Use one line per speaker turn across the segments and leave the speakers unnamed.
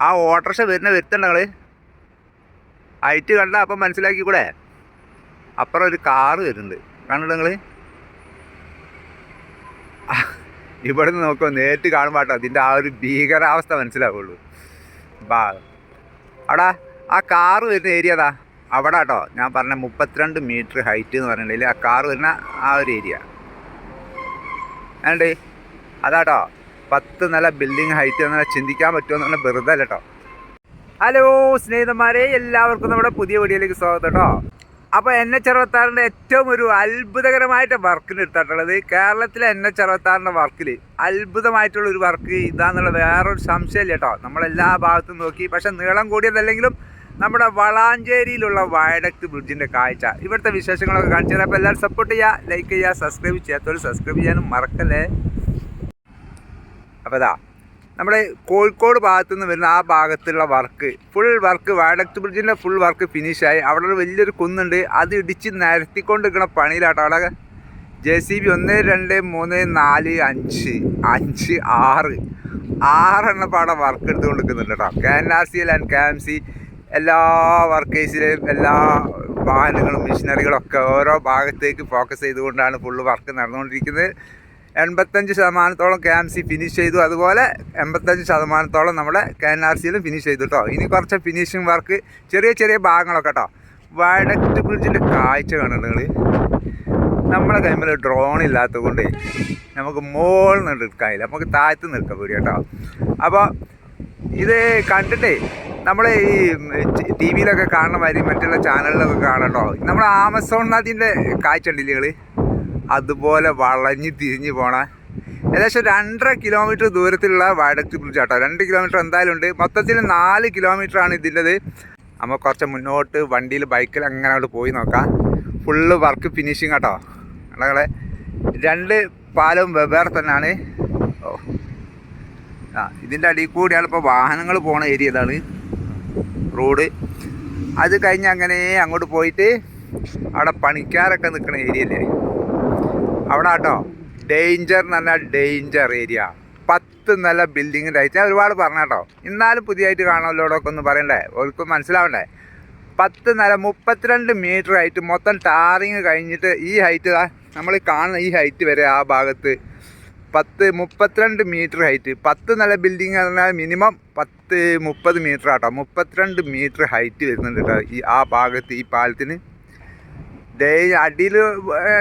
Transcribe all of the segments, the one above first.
ആ ഓട്ടർഷ വരുന്ന വരുത്തണ്ടങ്ങൾ ഹൈറ്റ് കണ്ട അപ്പം മനസ്സിലാക്കി കൂടെ അപ്പുറം ഒരു കാറ് വരുന്നുണ്ട്. കണ്ടിട്ട് ഇവിടെ നിന്ന് നോക്കുമോ നേരിട്ട് കാണുമ്പോൾ കേട്ടോ അതിന്റെ ആ ഒരു ഭീകരാവസ്ഥ മനസ്സിലാവുള്ളൂ. ബാ. അവിടെ ആ കാറ് വരുന്ന ഏരിയ അതാ അവിടെ കേട്ടോ ഞാൻ പറഞ്ഞ മുപ്പത്തിരണ്ട് മീറ്റർ ഹൈറ്റ് എന്ന് പറഞ്ഞിട്ടുണ്ടെങ്കിൽ ആ കാറ് വരുന്ന ആ ഒരു ഏരിയ ഏണ്ടേ? അതാട്ടോ പത്ത് നില ബിൽഡിംഗ് ഹൈറ്റ് എന്നാൽ ചിന്തിക്കാൻ പറ്റുമോ എന്നുള്ള വെറുതെ അല്ല കേട്ടോ ഹലോ സ്നേഹിതന്മാരെ എല്ലാവർക്കും നമ്മുടെ പുതിയ വീഡിയോയിലേക്ക് സ്വാഗതം കേട്ടോ അപ്പോൾ എൻ എച്ച് അറുപത്താറിന്റെ ഏറ്റവും ഒരു അത്ഭുതകരമായിട്ട് വർക്കിന് എടുത്തിട്ടുള്ളത് കേരളത്തിലെ എൻ എച്ച് അറുപത്താറിന്റെ വർക്കിൽ അത്ഭുതമായിട്ടുള്ള ഒരു വർക്ക് ഇതാന്നുള്ള വേറൊരു സംശയമില്ല കേട്ടോ നമ്മളെല്ലാ ഭാഗത്തും നോക്കി. പക്ഷേ നീളം കൂടിയതല്ലെങ്കിലും നമ്മുടെ വളാഞ്ചേരിയിലുള്ള വയഡക്ട് ബ്രിഡ്ജിന്റെ കാഴ്ച. ഇവിടുത്തെ വിശേഷങ്ങളൊക്കെ കാണിച്ചു തരാം. അപ്പോൾ എല്ലാവരും സപ്പോർട്ട് ചെയ്യുക ലൈക്ക് ചെയ്യുക സബ്സ്ക്രൈബ് ചെയ്യാത്തവർ സബ്സ്ക്രൈബ് ചെയ്യാനും മറക്കല്ലേ. അപ്പോൾ ഇതാ നമ്മുടെ കോഴിക്കോട് ഭാഗത്തു നിന്ന് വരുന്ന ആ ഭാഗത്തുള്ള വർക്ക് ഫുൾ വർക്ക് വാഡക്ട് ബ്രിഡ്ജിന്റെ ഫുൾ വർക്ക് ഫിനിഷായി അവിടെ ഒരു വലിയൊരു കുന്നുണ്ട്. അത് ഇടിച്ച് നിരത്തിക്കൊണ്ട് നിൽക്കുന്ന പണിയിലാട്ടോ. അവിടെ ജെ സി ബി ഒന്ന് രണ്ട് മൂന്ന് നാല് അഞ്ച് അഞ്ച് ആറ് ആറെണ്ണം പാടെ വർക്ക് എടുത്തുകൊണ്ട് നിൽക്കുന്നുണ്ട് കേട്ടോ. K N R C L and K M C എല്ലാ വർക്കേഴ്സിലെയും എല്ലാ വാഹനങ്ങളും മെഷീനറികളും ഒക്കെ ഓരോ ഭാഗത്തേക്ക് ഫോക്കസ് ചെയ്തുകൊണ്ടാണ് ഫുള്ള് വർക്ക് നടന്നുകൊണ്ടിരിക്കുന്നത്. എൺപത്തഞ്ച് ശതമാനത്തോളം കെ എം സി ഫിനിഷ് ചെയ്തു. അതുപോലെ എൺപത്തഞ്ച് ശതമാനത്തോളം നമ്മുടെ കെ എൻ ആർ സിയിലും ഫിനിഷ് ചെയ്തു കേട്ടോ ഇനി കുറച്ച് ഫിനിഷിങ് വർക്ക് ചെറിയ ചെറിയ ഭാഗങ്ങളൊക്കെ കേട്ടോ വടക്ക് ബ്രിഡ്ജിന്റെ കാഴ്ച കാണുന്നത് നിങ്ങൾ നമ്മളെ കൈമിൽ ഡ്രോൺ ഇല്ലാത്തത് കൊണ്ട് നമുക്ക് മോൾ നിന്ന് എടുക്കാനില്ല നമുക്ക് താഴ്ത്ത് നിൽക്കാൻ പേടി കേട്ടോ അപ്പോൾ ഇത് കണ്ടിട്ടേ നമ്മൾ ഈ ടി വിയിലൊക്കെ കാണുന്ന മാതിരി മറ്റുള്ള ചാനലിലൊക്കെ കാണട്ടോ നമ്മൾ ആമസോൺ നദിന്റെ കാഴ്ച ഉണ്ടല്ലേ അതുപോലെ വളഞ്ഞ് തിരിഞ്ഞ് പോണ ഏകദേശം രണ്ടര കിലോമീറ്റർ ദൂരത്തിലുള്ള വയഡക്ട് ബ്രിഡ്ജ് ആട്ടോ രണ്ട് കിലോമീറ്റർ എന്തായാലും ഉണ്ട്. മൊത്തത്തിൽ നാല് കിലോമീറ്റർ ആണ് ഇതിന്റെത്. നമ്മൾ കുറച്ച് മുന്നോട്ട് വണ്ടിയിൽ ബൈക്കിൽ അങ്ങനെ അങ്ങോട്ട് പോയി നോക്കാം. ഫുള്ള് വർക്ക് ഫിനിഷിങ് കേട്ടോ ഞങ്ങളെ രണ്ട് പാലവും വെവ്വേറെ തന്നെയാണ്. ഓ. ആ ഇതിന്റെ അടിയിൽ കൂടിയാണ് ഇപ്പോൾ വാഹനങ്ങൾ പോണ ഏരിയ ഇതാണ്. റോഡ്. അത് കഴിഞ്ഞ് അങ്ങനെ അങ്ങോട്ട് പോയിട്ട് അവിടെ പണിക്കാരൊക്കെ നിൽക്കുന്ന ഏരിയ അല്ലേ? അവിടെ കേട്ടോ ഡേഞ്ചർ എന്ന് പറഞ്ഞാൽ ഡേഞ്ചർ ഏരിയ പത്ത് നില ബിൽഡിങ്ങിന്റെ ആയിട്ട് ഞാൻ ഒരുപാട് പറഞ്ഞ കേട്ടോ എന്നാലും പുതിയതായിട്ട് കാണാമല്ലോടൊക്കെ ഒന്ന് പറയണ്ടേ? അവർക്ക് മനസ്സിലാവണ്ടേ? പത്ത് നില മുപ്പത്തിരണ്ട് മീറ്റർ ഹൈറ്റ് മൊത്തം ടാറിങ് കഴിഞ്ഞിട്ട് ഈ ഹൈറ്റ് നമ്മൾ കാണുന്ന ഈ ഹൈറ്റ് വരെ ആ ഭാഗത്ത് പത്ത് മുപ്പത്തിരണ്ട് മീറ്റർ ഹൈറ്റ് പത്ത് നില ബിൽഡിംഗ് പറഞ്ഞാൽ മിനിമം പത്ത് മുപ്പത് മീറ്റർ ആട്ടോ. മുപ്പത്തിരണ്ട് മീറ്റർ ഹൈറ്റ് വരുന്നുണ്ട് കേട്ടോ ഈ ആ ഭാഗത്ത് ഈ പാലത്തിന്. ഡേ അടിയിൽ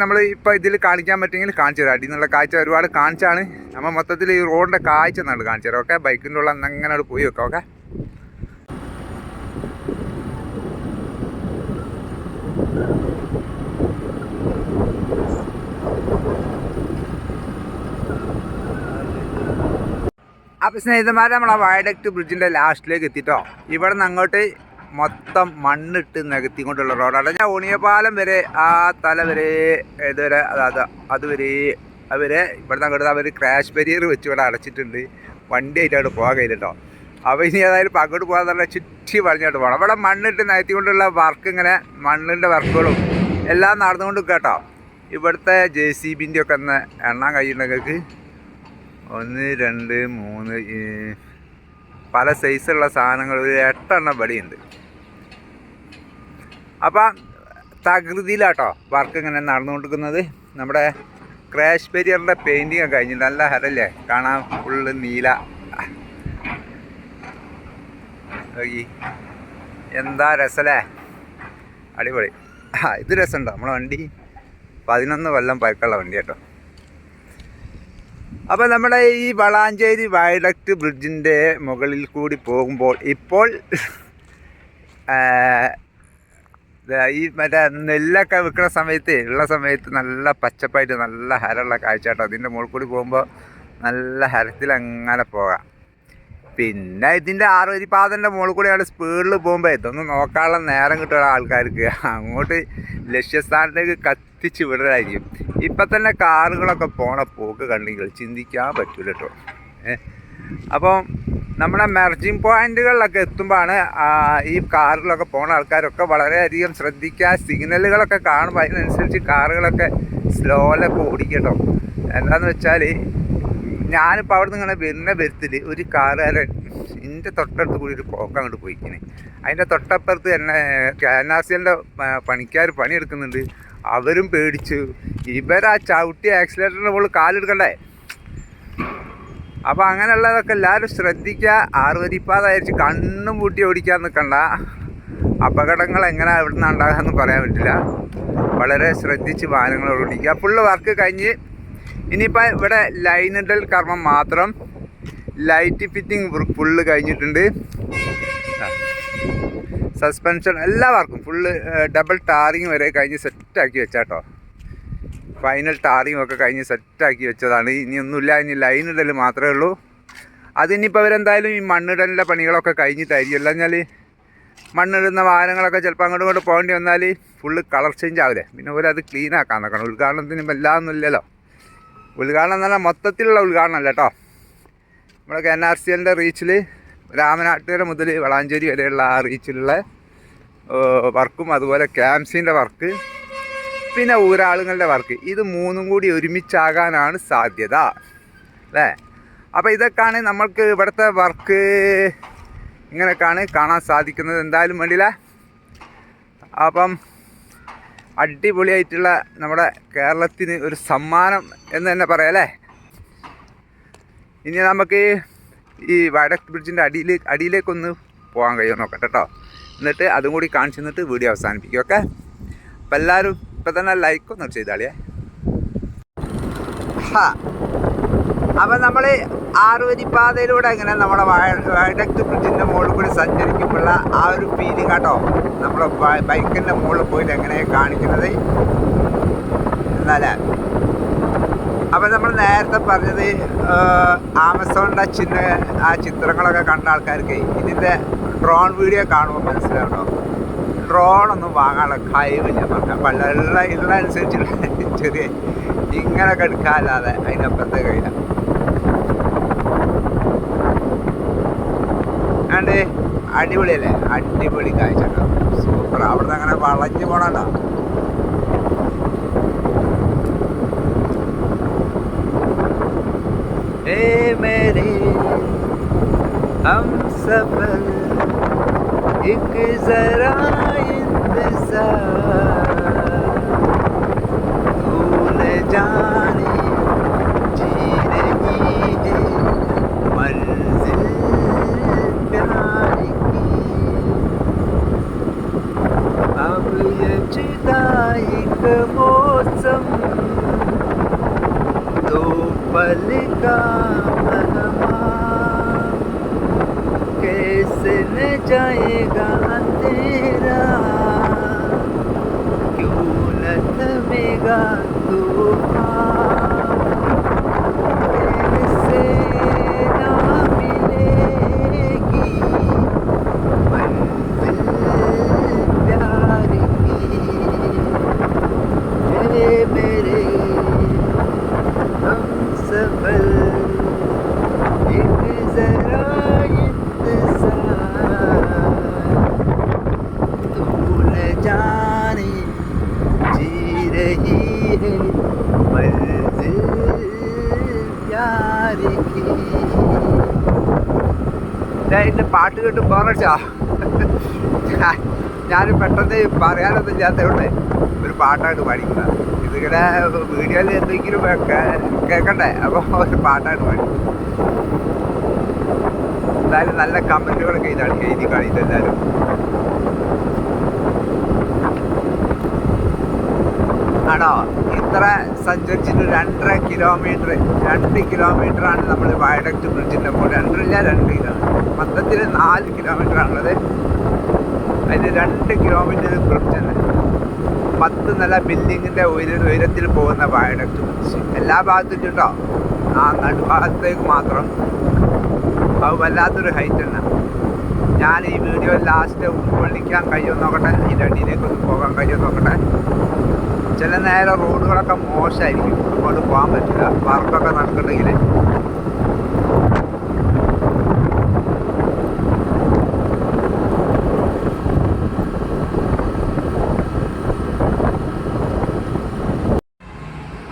നമ്മൾ ഇപ്പോൾ ഇതിൽ കാണിക്കാൻ പറ്റുമെങ്കിൽ കാണിച്ചു തരാം. അടിയിൽ നിന്നുള്ള കാഴ്ച ഒരുപാട് കാണിച്ചാണ്. നമ്മൾ മൊത്തത്തിൽ ഈ റോഡിന്റെ കാഴ്ച നമ്മൾ കാണിച്ചു തരാം ഓക്കെ? ബൈക്കിന്റെ ഉള്ള അങ്ങനെ പോയി വെക്കാം ഓക്കെ? അപ്പം സ്നേഹിതന്മാരെ നമ്മൾ ആ വയഡക്ട് ബ്രിഡ്ജിന്റെ ലാസ്റ്റിലേക്ക് എത്തിയിട്ടോ ഇവിടെ നിന്ന് അങ്ങോട്ട് മൊത്തം മണ്ണിട്ട് നികത്തി കൊണ്ടുള്ള റോഡാണ്. ഞാൻ ഓണിയപാലം വരെ ആ തല വരെ ഇതുവരെ അതാ അതുവരെ അവരെ ഇവിടെ നിന്ന് അവർ ക്രാഷ് ബരിയർ വെച്ച് ഇവിടെ അടച്ചിട്ടുണ്ട്. വണ്ടി ആയിട്ട് പോകാൻ കഴിയില്ലട്ടോ. അപ്പോൾ ഇനി ഏതായാലും അങ്ങോട്ട് പോകാൻ തന്നെ ചുറ്റി പറഞ്ഞിട്ട് പോകണം അവിടെ മണ്ണിട്ട് നികത്തിക്കൊണ്ടുള്ള വർക്ക് ഇങ്ങനെ മണ്ണിന്റെ വർക്കുകളും എല്ലാം നടന്നുകൊണ്ട് കേട്ടോ ഇവിടുത്തെ ജെ സി ബിന്റെ ഒക്കെ ഒന്ന് എണ്ണാൻ കഴിയുന്നവർക്ക് ഒന്ന് രണ്ട് മൂന്ന് പല സൈസുള്ള സാധനങ്ങൾ ഒരു എട്ടെണ്ണം വെളിയുണ്ട് അപ്പം തകൃതിയിലാട്ടോ വർക്ക് ഇങ്ങനെ നടന്നുകൊണ്ടിരിക്കുന്നത്. നമ്മുടെ ക്രാഷ് പെരിയറിന്റെ പെയിന്റിങ് ഒക്കെ കഴിഞ്ഞു നല്ല ഹരല്ലേ കാണാം ഫുള്ള് നീല. എന്താ രസല്ലേ? അടിപൊളി. ആ ഇത് രസമുണ്ടോ? നമ്മളെ വണ്ടി പതിനൊന്ന് കൊല്ലം പഴക്കമുള്ള വണ്ടി കേട്ടോ. അപ്പോൾ നമ്മുടെ ഈ വളാഞ്ചേരി വയഡക്ട് ബ്രിഡ്ജിന്റെ മുകളിൽ കൂടി പോകുമ്പോൾ ഇപ്പോൾ ഈ മറ്റേ നെല്ലൊക്കെ വിൽക്കുന്ന സമയത്ത് ഉള്ള സമയത്ത് നല്ല പച്ചപ്പായിട്ട് നല്ല ഹരമുള്ള കാഴ്ച കേട്ടോ. അതിന്റെ മുകളിൽ കൂടി പോകുമ്പോൾ നല്ല ഹരത്തിൽ അങ്ങനെ പോകാം. പിന്നെ ഇതിന്റെ ആറുവരി പാതന്റെ മുകളിൽ കൂടെ സ്പീഡിൽ പോകുമ്പോൾ ഇതൊന്നും നോക്കാനുള്ള നേരം കിട്ടുന്ന ആൾക്കാർക്ക്. അങ്ങോട്ട് ലക്ഷ്യസ്ഥാനത്തേക്ക് കത്തിച്ച് വിടലായിരിക്കും ഇപ്പം തന്നെ കാറുകളൊക്കെ പോണ പോക്ക് കണ്ടെങ്കിൽ ചിന്തിക്കാൻ പറ്റൂല കേട്ടോ അപ്പം നമ്മുടെ മെർജിങ് പോയിന്റുകളിലൊക്കെ എത്തുമ്പോഴാണ് ഈ കാറുകളൊക്കെ പോണ ആൾക്കാരൊക്കെ വളരെയധികം ശ്രദ്ധിക്കുക. സിഗ്നലുകളൊക്കെ കാണുമ്പോൾ അതിനനുസരിച്ച് കാറുകളൊക്കെ സ്ലോയിലൊക്കെ ഓടിക്കട്ടോ. എന്താണെന്ന് വെച്ചാൽ ഞാനിപ്പോൾ അവിടെ നിന്ന് ഇങ്ങനെ വരുന്ന വരുത്തിൽ ഒരു കാറുകാരൻ എന്റെ തൊട്ടടുത്ത് കൂടി ഒരു പോക്ക് അങ്ങോട്ട് പോയിക്കിന് അതിന്റെ തൊട്ടപ്പുറത്ത് തന്നെ എൻ ആർ സിന്റെ പണിക്കാർ പണിയെടുക്കുന്നുണ്ട്. അവരും പേടിച്ചു. ഇവരാ ചവിട്ടി ആക്സിലേറ്ററിന്റെ മുകളിൽ കാലെടുക്കണ്ടേ? അപ്പോൾ അങ്ങനെയുള്ളതൊക്കെ എല്ലാവരും ശ്രദ്ധിക്കുക ആറുവരിപ്പാത അയച്ച് കണ്ണും പൂട്ടി ഓടിക്കാൻ നിൽക്കണ്ട അപകടങ്ങൾ എങ്ങനെ എവിടെ നിന്ന് ഉണ്ടാകാമെന്ന് പറയാൻ പറ്റില്ല. വളരെ ശ്രദ്ധിച്ച് വാഹനങ്ങൾ ഓടിക്കുക. ഫുള്ള് വർക്ക് കഴിഞ്ഞ് ഇനിയിപ്പോൾ ഇവിടെ ലൈനിടൽ കർമ്മം മാത്രം. ലൈറ്റ് ഫിറ്റിംഗ് ഫുള്ള് കഴിഞ്ഞിട്ടുണ്ട്. സസ്പെൻഷൻ എല്ലാ വർക്കും ഫുള്ള് ഡബിൾ ടാറിങ് വരെ കഴിഞ്ഞ് സെറ്റാക്കി വെച്ചാട്ടോ. ഫൈനൽ ടാറിങ് ഒക്കെ കഴിഞ്ഞ് സെറ്റാക്കി വെച്ചതാണ്. ഇനി ഒന്നുമില്ല ഇനി ലൈൻ ഇടൽ മാത്രമേ ഉള്ളൂ. അതിനിപ്പോൾ അവരെന്തായാലും ഈ മണ്ണിടലിന്റെ പണികളൊക്കെ കഴിഞ്ഞിട്ടായിരിക്കും. അല്ല എന്നാൽ മണ്ണിടുന്ന വാഹനങ്ങളൊക്കെ ചിലപ്പോൾ അങ്ങോട്ടും ഇങ്ങോട്ട് പോകേണ്ടി വന്നാൽ ഫുള്ള് കളർ ചേഞ്ച് ആവില്ലേ? പിന്നെ അവരത് ക്ലീൻ ആക്കാൻ നോക്കണം. ഉദ്ഘാടനത്തിന് എല്ലാമൊന്നും ഇല്ലല്ലോ. ഉദ്ഘാടനം എന്ന് പറഞ്ഞാൽ മൊത്തത്തിലുള്ള ഉദ്ഘാടനം അല്ല കേട്ടോ നമ്മുടെ എൻ ആർ സി എല്ലിന്റെ റീച്ചിൽ രാമനാട്ടുകര മുതൽ വളാഞ്ചേരി വരെയുള്ള ആ റീച്ചിലുള്ള വർക്കും അതുപോലെ ക്യാംസിന്റെ വർക്ക് പിന്നെ ഊരാളുകളുടെ വർക്ക് ഇത് മൂന്നും കൂടി ഒരുമിച്ചാകാനാണ് സാധ്യത. അല്ലേ? അപ്പോൾ ഇതൊക്കെയാണ് നമ്മൾക്ക് ഇവിടുത്തെ വർക്ക് ഇങ്ങനെയൊക്കെയാണ് കാണാൻ സാധിക്കുന്നത്. എന്തായാലും വേണ്ടിയില്ല. അപ്പം അടിപൊളിയായിട്ടുള്ള നമ്മുടെ കേരളത്തിന് ഒരു സമ്മാനം എന്ന് തന്നെ പറയാം അല്ലേ? ഇനി നമുക്ക് ഈ വയഡക്ട് ബ്രിഡ്ജിന്റെ അടിയിൽ അടിയിലേക്കൊന്ന് പോകാൻ കഴിയുമോ നോക്കട്ടെ കേട്ടോ. എന്നിട്ട് അതും കൂടി കാണിച്ചു തന്നിട്ട് വീഡിയോ അവസാനിപ്പിക്കും ഓക്കെ? അപ്പം എല്ലാവരും ഇപ്പം തന്നെ ലൈക്കൊന്നും ചെയ്താളിയേ. ചെയ്താളിയേ അപ്പം നമ്മൾ ആറുവരിപ്പാതയിലൂടെ ഇങ്ങനെ നമ്മുടെ വയഡക്ട് ബ്രിഡ്ജിന്റെ മുകളിൽ കൂടി സഞ്ചരിക്കുമ്പോഴുള്ള ആ ഒരു ഫീലിംഗ് കേട്ടോ നമ്മുടെ ബൈക്കിന്റെ മുകളിൽ പോയിട്ട് എങ്ങനെ കാണിക്കുന്നത്? എന്നാലേ. അപ്പം നമ്മൾ നേരത്തെ പറഞ്ഞത് ആമസോണിന്റെ ചിഹ്ന ആ ചിത്രങ്ങളൊക്കെ കണ്ട ആൾക്കാർക്ക് ഇതിന്റെ ഡ്രോൺ വീഡിയോ കാണുമ്പോൾ മനസ്സിലാവട്ടോ ഡ്രോണൊന്നും വാങ്ങാനുള്ള കഴിവില്ല. പറഞ്ഞാൽ പള്ളുള്ള ഉള്ള അനുസരിച്ചുള്ള ചെറിയ ഇങ്ങനെയൊക്കെ എടുക്കാനല്ലാതെ അതിനപ്പുറത്തെ കഴിയില്ല ആണ്ട് അടിപൊളിയല്ലേ അടിപൊളി കാഴ്ച സൂപ്പർ അവിടുന്ന് അങ്ങനെ വളഞ്ഞു പോണോ ए मेरे हम सफर एक जरा इंतजार भूल जाने जुदाई मौसम दो पल का कैसे न जाएगा तेरा क्यों न थमेगा तूफ़ान എന്റെ പാട്ട് കേട്ട് പോറച്ചാ ഞാൻ പെട്ടെന്ന് പറയാനൊന്നും ഇല്ലാത്തതുകൊണ്ട് ഒരു പാട്ടായിട്ട് പാടിക്കുന്നത്. ഇതിങ്ങനെ വീഡിയോയിൽ എന്തെങ്കിലും കേൾക്കണ്ടേ? അപ്പോൾ ഒരു പാട്ടായിട്ട് പാടി എന്തായാലും നല്ല കമന്റുകളൊക്കെ ഇതാണ് എഴുതി കാണിച്ചത് ആണോ? ഇത്ര സഞ്ചരിച്ചിട്ട് രണ്ടര കിലോമീറ്റർ രണ്ട് കിലോമീറ്റർ ആണ് നമ്മൾ വയഡക്റ്റ് ബ്രിഡ്ജിന്റെ മുകളിൽ. രണ്ടരല്ല രണ്ട് കിലോമീറ്റർ മൊത്തത്തിൽ നാല് കിലോമീറ്റർ ആണുള്ളത് അതിന് രണ്ട് കിലോമീറ്റർ ബ്രിഡ്ജ് തന്നെ പത്ത് നില ബിൽഡിങ്ങിന്റെ ഉയര ഉയരത്തിൽ പോകുന്ന വയഡക്റ്റ് ബ്രിഡ്ജ്. എല്ലാ ഭാഗത്തും കേട്ടോ ആ നടുഭാഗത്തേക്ക് മാത്രം. അത് വല്ലാത്തൊരു ഹൈറ്റ് തന്നെ ഞാൻ ഈ വീഡിയോ ലാസ്റ്റ് ഉൾക്കൊള്ളിക്കാൻ കഴിയുമെന്ന് നോക്കട്ടെ? ഇതിന്റെ അടിയിലേക്ക് ഒന്ന് പോകാൻ കഴിയുമെന്ന് നോക്കട്ടെ? ചില നേരം റോഡുകളൊക്കെ മോശമായിരിക്കും. അങ്ങോട്ട് പോകാൻ പറ്റില്ല. വർക്കൊക്കെ നടക്കുന്നുണ്ടെങ്കിൽ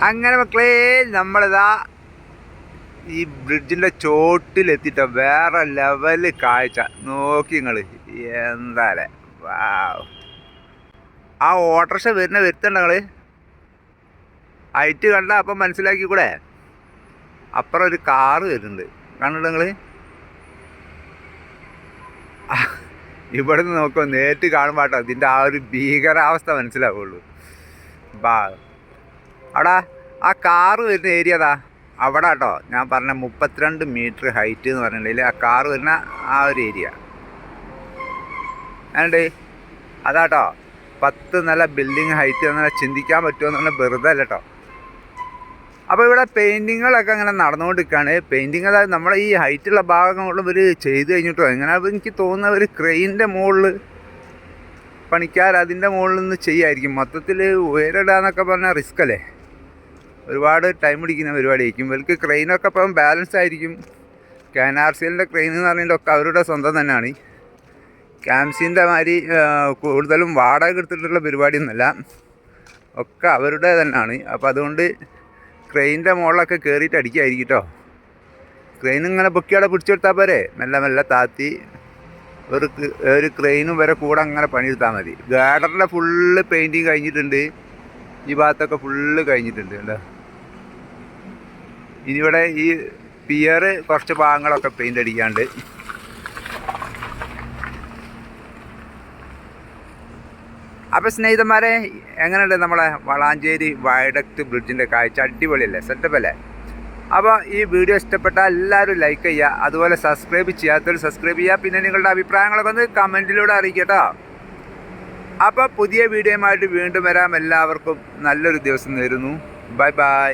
അങ്ങനെ മക്കളേ നമ്മളിതാ ഈ ബ്രിഡ്ജിന്റെ ചോട്ടിലെത്തിട്ട വേറെ ലെവൽ കാഴ്ച. നോക്കി നിങ്ങൾ എന്താ ആ ഓട്ടർഷ വരുന്ന വരുത്തണ്ട നിങ്ങൾ ഹൈറ്റ് കണ്ട അപ്പം മനസ്സിലാക്കി കൂടെ അപ്പുറം ഒരു കാറ് വരുന്നുണ്ട്. കണ്ടിട്ട് നിങ്ങൾ ഇവിടെ നിന്ന് നോക്കുമ്പോൾ നേരിട്ട് കാണുമ്പോൾ കേട്ടോ ഇതിന്റെ ആ ഒരു ഭീകരാവസ്ഥ മനസ്സിലാവുള്ളൂ. ബാ. അവിടെ ആ കാറ് വരുന്ന ഏരിയ അതാ. അവിടെ കേട്ടോ ഞാൻ പറഞ്ഞ മുപ്പത്തിരണ്ട് മീറ്റർ ഹൈറ്റ് എന്ന് പറഞ്ഞിട്ടുണ്ടെങ്കിൽ ആ കാറ് വരുന്ന ആ ഒരു ഏരിയ. അതുകൊണ്ട് അതാട്ടോ പത്ത് നല്ല ബിൽഡിങ് ഹൈറ്റ് എന്നാൽ ചിന്തിക്കാൻ പറ്റുമോ എന്ന് പറഞ്ഞാൽ വെറുതെ അല്ല കേട്ടോ അപ്പോൾ ഇവിടെ പെയിന്റിങ്ങുകളൊക്കെ അങ്ങനെ നടന്നുകൊണ്ടിരിക്കുകയാണ്. പെയിന്റിങ് അതായത് നമ്മളെ ഈ ഹൈറ്റുള്ള ഭാഗങ്ങൾ ഇവർ ചെയ്ത് കഴിഞ്ഞിട്ടോ? എങ്ങനെ എനിക്ക് തോന്നുന്ന ഒരു ക്രെയിനിന്റെ മുകളിൽ പണിക്കാർ അതിന്റെ മുകളിൽ നിന്ന് ചെയ്യായിരിക്കും. മൊത്തത്തിൽ ഉയരിടാന്നൊക്കെ പറഞ്ഞാൽ റിസ്ക് അല്ലേ? ഒരുപാട് ടൈം പിടിക്കുന്ന പരിപാടിയായിരിക്കും. ഇവർക്ക് ക്രെയിനൊക്കെ ഇപ്പം ബാലൻസ് ആയിരിക്കും. കെ ക്രെയിൻ എന്ന് പറഞ്ഞിട്ടൊക്കെ അവരുടെ സ്വന്തം തന്നെയാണ്. ക്യാംസിന്റെ മാതിരി കൂടുതലും വാടക എടുത്തിട്ടുള്ള പരിപാടിയൊന്നുമല്ല. ഒക്കെ അവരുടെ തന്നെയാണ്. അപ്പോൾ അതുകൊണ്ട് ക്രെയിനിന്റെ മുകളിലൊക്കെ കയറിയിട്ട് അടിക്കായിരിക്കും കേട്ടോ ക്രെയിൻ ഇങ്ങനെ പൊക്കിയോടെ പിടിച്ചെടുത്താൽ പോരെ? മെല്ലെ മെല്ലെ താത്തി ഒരു ഒരു ക്രെയിനും വരെ കൂടെ അങ്ങനെ പണിയെടുത്താൽ മതി. ഗാർഡറിന്റെ ഫുള്ള് പെയിന്റിങ് കഴിഞ്ഞിട്ടുണ്ട്. ഈ ഭാഗത്തൊക്കെ ഫുള്ള് കഴിഞ്ഞിട്ടുണ്ട് കേട്ടോ ഇനിയിവിടെ ഈ പിയർ കുറച്ച് ഭാഗങ്ങളൊക്കെ പെയിന്റ് അടിക്കാണ്ട്. അപ്പോൾ സ്നേഹിതന്മാരെ എങ്ങനെയുണ്ട് നമ്മളെ വളാഞ്ചേരി വയഡക്ട് ബ്രിഡ്ജിന്റെ കാഴ്ച? അടിപൊളിയല്ലേ? സെറ്റപ്പ് അല്ലേ? അപ്പോൾ ഈ വീഡിയോ ഇഷ്ടപ്പെട്ടാൽ എല്ലാവരും ലൈക്ക് ചെയ്യുക. അതുപോലെ സബ്സ്ക്രൈബ് ചെയ്യാത്തവർ സബ്സ്ക്രൈബ് ചെയ്യുക. പിന്നെ നിങ്ങളുടെ അഭിപ്രായങ്ങളൊക്കെ ഒന്ന് കമന്റിലൂടെ അറിയിക്കുക കേട്ടോ അപ്പോൾ പുതിയ വീഡിയോയുമായിട്ട് വീണ്ടും വരാം. എല്ലാവർക്കും നല്ലൊരു ദിവസം നേരുന്നു. Bye bye